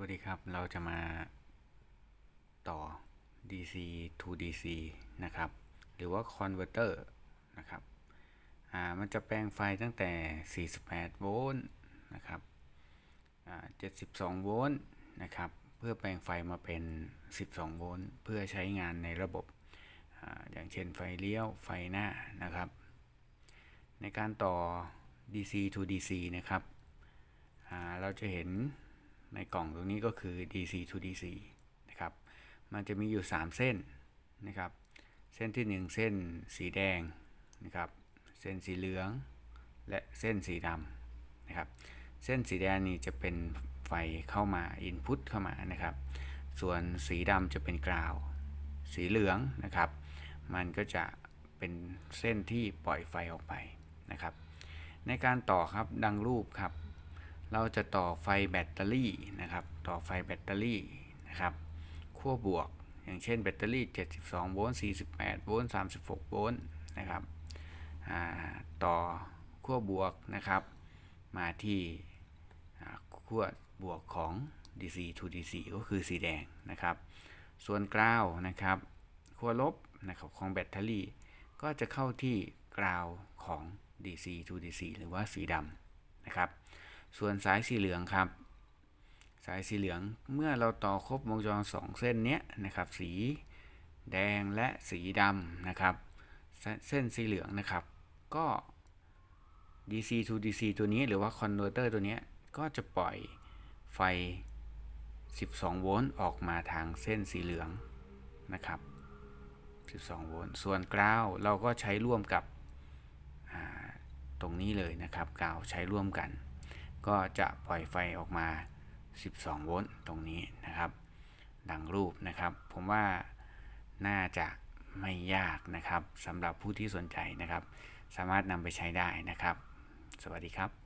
วัสดีครับ เราจะมาต่อ DC to DC นะครับ หรือว่า converter นะครับ อ่า มันจะแปลงไฟตั้งแต่ 48 โวลต์นะครับ อ่า 72 โวลต์นะครับ เพื่อแปลงไฟมาเป็น 12 โวลต์ เพื่อใช้งานในระบบ อ่า อย่างเช่นไฟเลี้ยว ไฟหน้านะครับ ในการต่อ DC to DC นะครับ อ่า เราจะเห็น ในกล่องตรงนี้ก็คือ DC to DC นะครับ มันจะมีอยู่ 3 เส้นนะครับ เส้นที่ 1 เส้นสีแดงนะครับ เส้นสีเหลือง และเส้นสีดำนะครับ เส้นสีแดงนี่จะเป็นไฟเข้ามา Input เข้ามานะครับ ส่วนสีดำจะเป็นกราว สีเหลืองนะครับ มันก็จะเป็นเส้นที่ปล่อยไฟออกไปนะครับ ในการต่อครับดังรูปครับ เราจะต่อไฟแบตเตอรี่นะครับ ต่อไฟแบตเตอรี่นะครับขั้วบวก อย่างเช่นแบตเตอรี่ 72 โวลต์ 48 โวลต์ 36 โวลต์นะครับต่อขั้วบวกนะครับ มาที่ขั้วบวกของ DC to DC ก็คือสีแดงนะครับ ส่วนกราวนะครับขั้วลบนะครับของแบตเตอรี่ ก็จะเข้าที่กราวของ DC to DC หรือว่าสีดำนะครับ ส่วนสายสีเหลืองครับ สายสีเหลืองเมื่อเราต่อครบวงจรสองเส้นนี้นะครับ สีแดงและสีดำนะครับ เส้นสีเหลืองนะครับ ก็ DC to DC ตัวนี้หรือว่า converter ตัวนี้ก็จะปล่อยไฟ 12 โวลต์ออกมาทางเส้นสีเหลืองนะครับ 12 โวลต์ ส่วนกราวเราก็ใช้ร่วมกับตรงนี้เลยนะครับกราวใช้ร่วมกัน ก็จะปล่อยไฟออกมา 12 โวลต์ตรงนี้นะครับ ดังรูปนะครับ ผมว่าน่าจะไม่ยากนะครับสำหรับผู้ที่สนใจนะครับ สามารถนำไปใช้ได้นะครับ สวัสดีครับ